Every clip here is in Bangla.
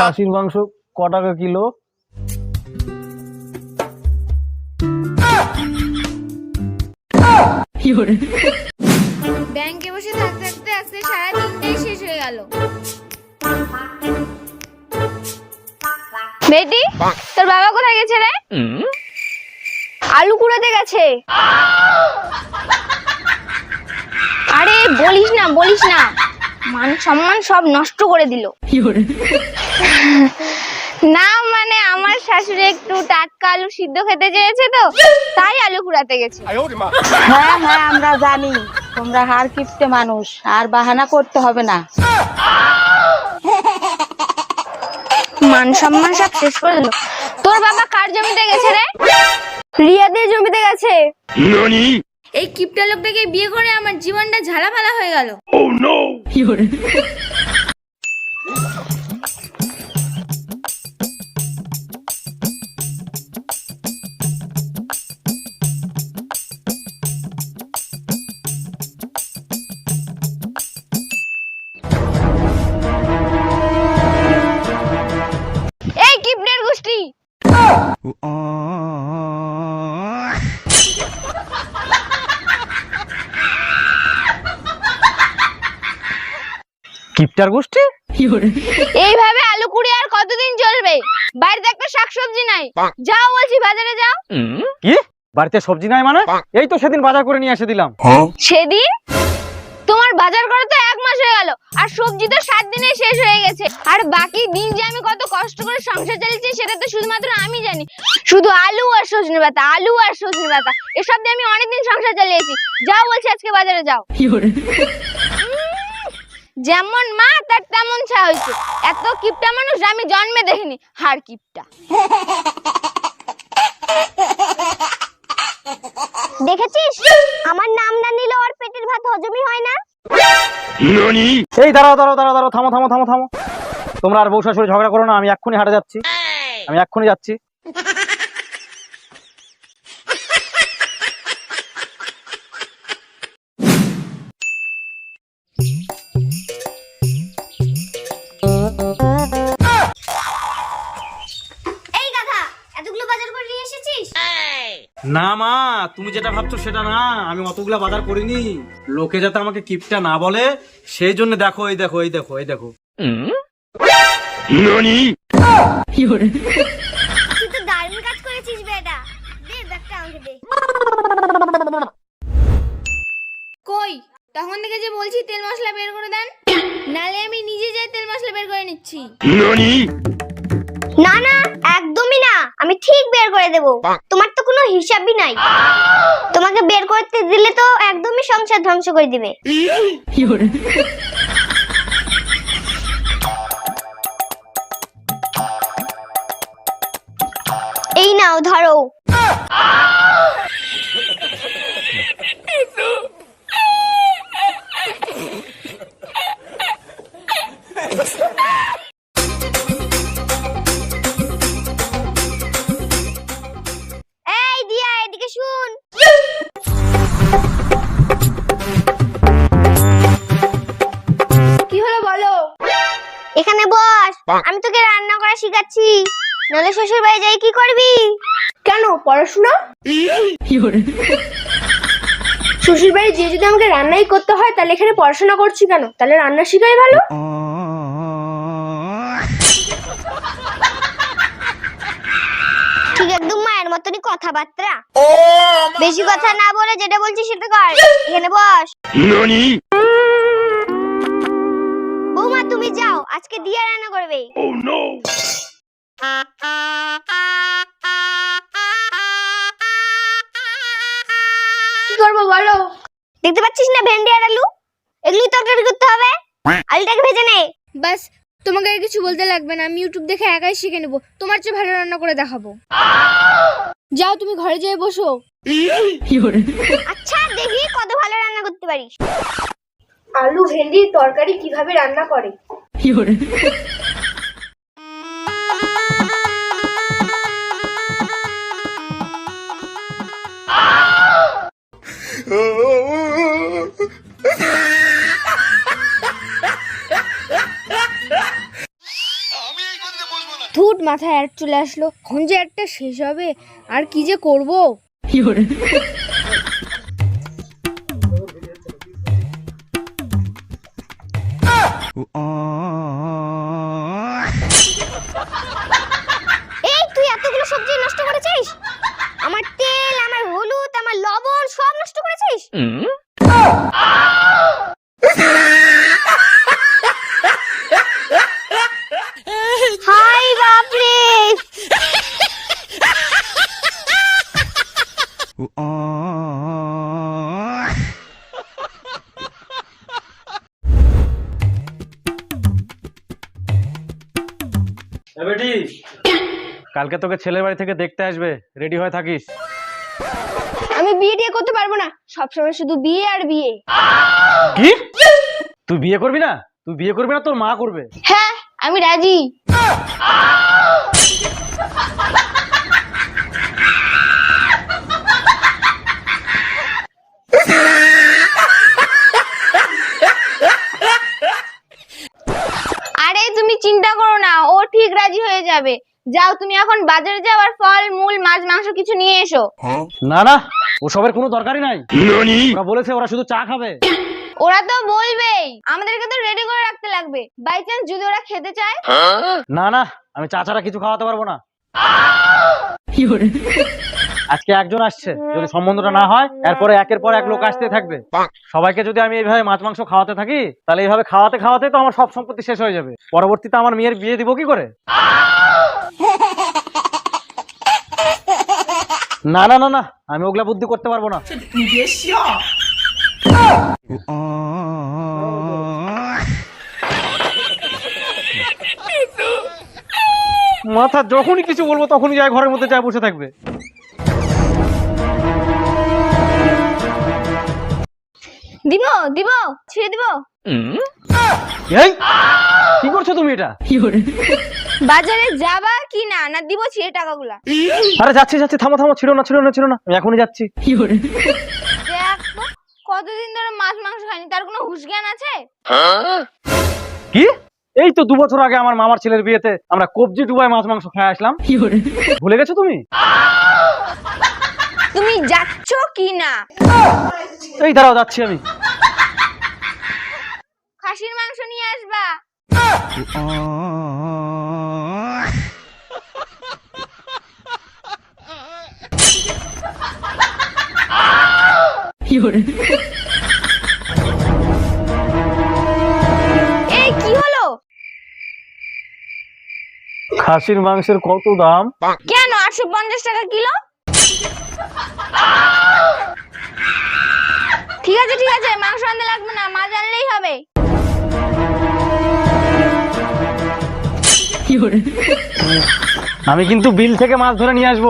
খাসির মাংস ক টাকা কিলো? ব্যাংকে বসে থাকতে থাকতে আজকে সারা দিনটাই শেষ হয়ে গেল। বেটি তোর বাবা কোথায় গেছে রে? আলু কুড়াতে গেছে। আরে বলিস না বলিস না। মান সম্মান সব নষ্ট করে দিল। না মানে আমার শাশুড়ি একটু টাটকা আলু সিদ্ধ খেতে চেয়েছে তো তাই আলু কুড়াতে গেছে। হ্যাঁ হ্যাঁ আমরা জানি তোমরা হার কিপটে মানুষ আর বাহানা করতে হবে না। মান সম্মান সব শেষ করে দিল। তোর বাবা কার জমিতে গেছে রে? রিয়াদের জমিতে গেছে। এই কিপটা লোকটাকে বিয়ে করে আমার জীবনটা ঝালাপালা হয়ে গেল। এই কিপটের গোষ্ঠী! কিপটার গোষ্ঠী? এইভাবে আলু কুড়ি আর কতদিন চলবে? বাড়িতে একটা শাকসবজি নাই। যাও বলছি বাজারে যাও। কি? বাড়িতে সবজি নাই মানে? এই তো সেদিন বাজার করে নিয়ে এসে দিলাম। সেদিন? তোমার বাজার করা তো এক মাস হয়ে গেল। আর সবজি তো সাত দিনে শেষ হয়ে গেছে। আর বাকি দিন যে আমি কত কষ্ট করে সংসার চালিয়েছি সেটা তো শুধুমাত্র আমি জানি। শুধু আলু আর সজনে পাতা আলু আর সজনে পাতা। এসব দিয়ে আমি অনেকদিন সংসার চালিয়েছি। যাও বলছি আজকে বাজারে যাও। যেমন মা তার তেমন ছা হয়েছে। এত কিপটা মানুষ আমি জন্মে দেখিনি হার কিপটা। দেখেছিস? আমার নাম না নিলে ওর পেটের ভাত হজমই হয় না। এই দাঁড়াও দাঁড়াও দাঁড়াও দাঁড়াও থামো থামো থামো থামো। তোমরা আর বউ শাশুড়ি ঝগড়া করো না আমি এক্ষুনি হাটে যাচ্ছি। আমি এক্ষুনি যাচ্ছি। তুমি যেটা ভাবছ সেটা না আমি অতগুলা বাজার করিনি। লোকে যাতে আমাকে কিপটা না বলে সেই জন্য দেখো এই দেখো এই দেখো এই দেখো। তুই তো দারুণ কাজ করেছিস বেটা। দে ব্যাগটা আমাকে দে। কই? তখন থেকে যে বলছি তেল মশলা বের করে দেন। নালে আমি নিজে যাই তেল মশলা বের করে নিচ্ছি। না না একদমই না আমি ঠিক বের করে দেব। তোমার তো কোনো হিসাবই নাই। তোমাকে বের করতে দিলে তো একদমই সংসার ধ্বংস করে দিবে। এই নাও ধরো। আমি তোকে রান্না করা শিখাচ্ছি। নলে শ্বশুর বাড়ি যাই কি করবি? কেন? পড়াশোনা? শ্বশুর বাড়ি যে যদি আমাকে রান্নাই করতে হয় তাহলে এখানে পড়াশোনা করছি কেন? তাহলে রান্না শিখাই ভালো। ঠিক একদম মায়ের মতনই কথাবার্তা। বেশি কথা না বলে যেটা বলছি সেটা কর। এখানে বস। বৌমা তুমি যাও আজকে দিয়া রান্না করবে। কি করব বলো? দেখতে পাচ্ছিস না ভেন্ডি আর আলু? এগুলি তরকারি করতে হবে। আলুটাকে ভেজে নে। বাস তোমাকে আর কিছু বলতে লাগবে না আমি ইউটিউব দেখে একাই শিখে নেব। তোমার চেয়ে ভালো রান্না করে দেখাবো। যাও তুমি ঘরে যেয়ে বসো। আচ্ছা দেখি কত ভালো রান্না করতে পারিস। আলু ভেন্ডির তরকারি কীভাবে রান্না করে? ধুট মাথায় অ্যাড চলে আসলো। এখন যে একটা শেষ হবে আর কি যে করব? কালকে তোকে ছেলের বাড়ি থেকে দেখতে আসবে রেডি হয়ে থাকিস। আমি বিয়ে টিয়ে করতে পারব না সবসময় শুধু বিয়ে আর বিয়ে। কি? তুই বিয়ে করবি না? তুই বিয়ে করবি না তোর মা করবে। হ্যাঁ আমি রাজি। আরে তুমি চিন্তা করো না ও ঠিক রাজি হয়ে যাবে। যাও তুমি এখন বাজারে যাও আর ফল মূল মাছ মাংস কিছু নিয়ে এসো। না না ওসবের কোনো দরকারই নাই। ওরা বলেছে ওরা শুধু চা খাবে। ওরা তো বলবেই আমাদেরকে তো রেডি করে রাখতে লাগবে। বাই চান্স যদি ওরা খেতে চায়? না না আমি চা ছাড়া কিছু খাওয়াতে পারব না। আজকে একজন আসছে যদি সম্বন্ধটা না হয় এরপরে একের পর এক লোক আসতে থাকবে। সবাইকে যদি আমি এইভাবে মাছ মাংস খাওয়াতে থাকি তাহলে এইভাবে খাওয়াতে খাওয়াতে তো আমার সব সম্পত্তি শেষ হয়ে যাবে। পরবর্তীতে আমার মেয়ের বিয়ে দিব কি করে? না না না না আমি ওগুলা বুদ্ধি করতে পারব না। মাথা যখনই কিছু বলব তখনই যায় ঘরের মধ্যে যায় বসে থাকবে। দিব দিব ছিঁড়ে দিব। এই কি করছ তুমি এটা? বাজারে যাবা কি না? না দিব ছিঁড়ে টাকাগুলা। আরে যাচ্ছি যাচ্ছি থামো থামো ছিল না ছিল না ছিল না। আমি এখনই যাচ্ছি। দেখ তো, কতদিন ধরে মাছ মাংস খাইনি তার কোনো হুঁশ জ্ঞান আছে? কি? এই তো দু বছর আগে আমার মামার ছেলের বিয়েতে আমরা কবজি ডুবাই মাছ মাংস খেয়ে আসলাম। ভুলে গেছো তুমি? তুমি যাচ্ছ কি না? এই দাঁড়াও যাচ্ছি আমি। খাসির মাংস আসবা। এই কি হলো? খাসির মাংসের কত দাম? কেন? আটশো পঞ্চাশ টাকা কিলো? ঠিক আছে ঠিক আছে মাংস আনতে লাগবে না মাছ আনলেই হবে। আমি কিন্তু বিল থেকে মাছ ধরে নিয়ে আসব।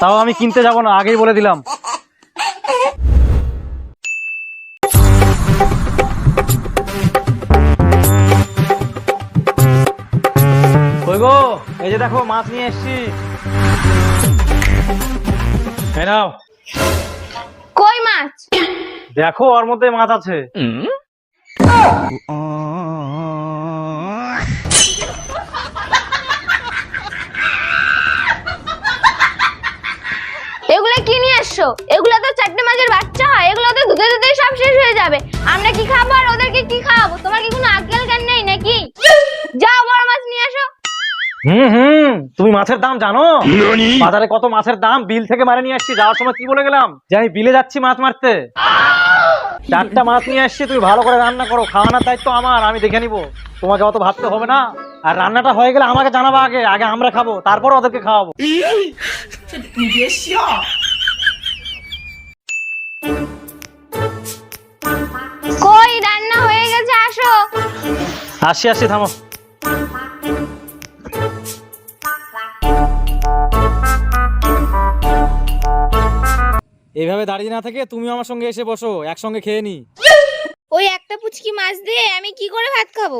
তাও আমি কিনতে যাব না আগেই বলে দিলাম। কই গো? এই যে দেখো মাছ নিয়ে এসছি। নাও। কই মাছ? দেখো ওর মধ্যে মাছ আছে। এগুলো কি নিয়ে এসছো? এগুলো তো চারটে মাছের বাচ্চা হয় এগুলো তো দুধে দুধে সব শেষ হয়ে যাবে। আমরা কি খাব আর ওদেরকে কি খাওয়াবো? তোমার কি কোনো আক্কেল জ্ঞান নেই নাকি? যাও বড় মাছ নিয়ে আসো হুম হুম তুমি মাছের দাম জানো? বাজারে কত মাছের দাম? বিল থেকে মারে নিয়ে আসছি যাওয়ার সময় কি বলে গেলাম? যে আমি বিলে যাচ্ছি মাছ মারতে। চারটা মাছ নিয়ে আসছি তুমি ভালো করে রান্না করো খাওয়ানোর দায়িত্ব আমার আমি দেখে নিবো। তোমাকে অত ভাবতে হবে না। আর রান্নাটা হয়ে গেলে আমাকে জানাব আগে আগে আমরা খাব তারপর ওদেরকে খাওয়াবো। কই রান্না হয়ে গেছে আসো। আসি আসি থামো। এইভাবে দাঁড়িয়ে না থেকে তুমি আমার সঙ্গে এসে বসো একসঙ্গে খেয়ে নি। ওই একটা পুচকি মাছ দিয়ে আমি কি করে ভাত খাব?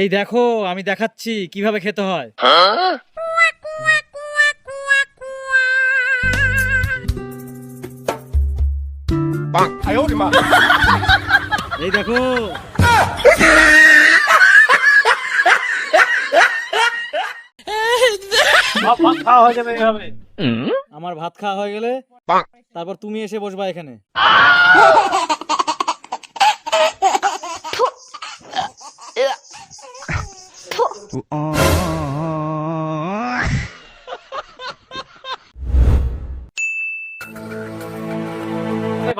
এই দেখো আমি দেখাচ্ছি কীভাবে খেতে হয়। এই দেখো। আমার ভাত খাওয়া হয়ে গেলে তারপর তুমি এসে বসবা এখানে।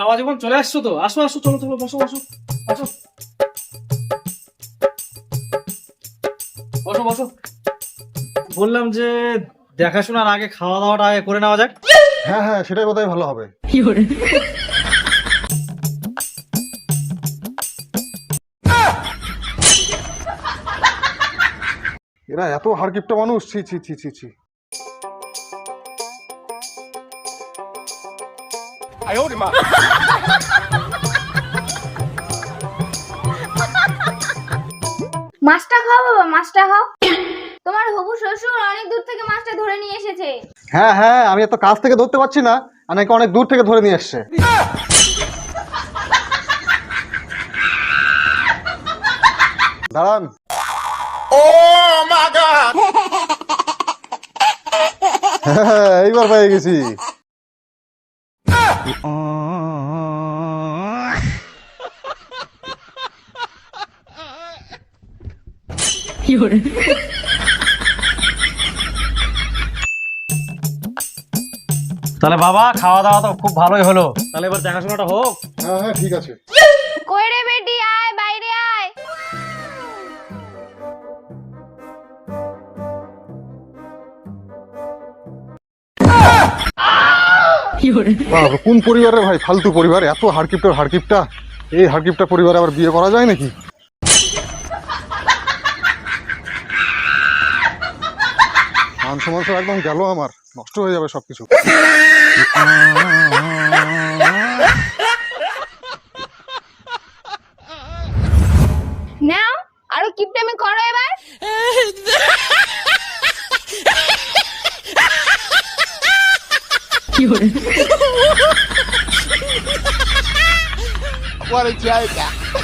বাবা, যখন চলে আসছো তো, আসো আসো, চলো চলো, বসো বসো বসো। বসো বসো। বললাম যে, দেখাশোনার আগে খাওয়া দাওয়াটা আগে করে নেওয়া যাক। হ্যাঁ হ্যাঁ সেটাই বোধহয় ভালো হবে। এরা এত হারকিপটা মানুষ ছি ছি ছি ছি ছি। মাছটা খাও বাবা মাছটা খাও। তোমার হবু শ্বশুর অনেক দূর থেকে মাছটা ধরে নিয়ে এসেছে। হ্যাঁ হ্যাঁ আমি এত কাছ থেকে ধরতে পারছি না আর নাকি অনেক দূর থেকে ধরে নিয়ে এসছে। দাঁড়ান। হ্যাঁ, এইবার পেয়ে গেছি। তাহলে বাবা খাওয়া দাওয়া তো খুব ভালোই হলো। তাহলে এবার দেখাশোনাটা হোক। হ্যাঁ হ্যাঁ ঠিক আছে। কই রে বেটি আয় বাইরে আয়। বাবা, কোন পরিবারের ভাই? ফালতু পরিবার এত হারকিপটার হারকিপটা? এই হারকিপটা পরিবারে আবার বিয়ে করা যায় নাকি? মান সম্মান সব একদম গেল আমার নষ্ট হয়ে যাবে সবকিছু। নাও আরও কিপটেমি করো এবার What a joke.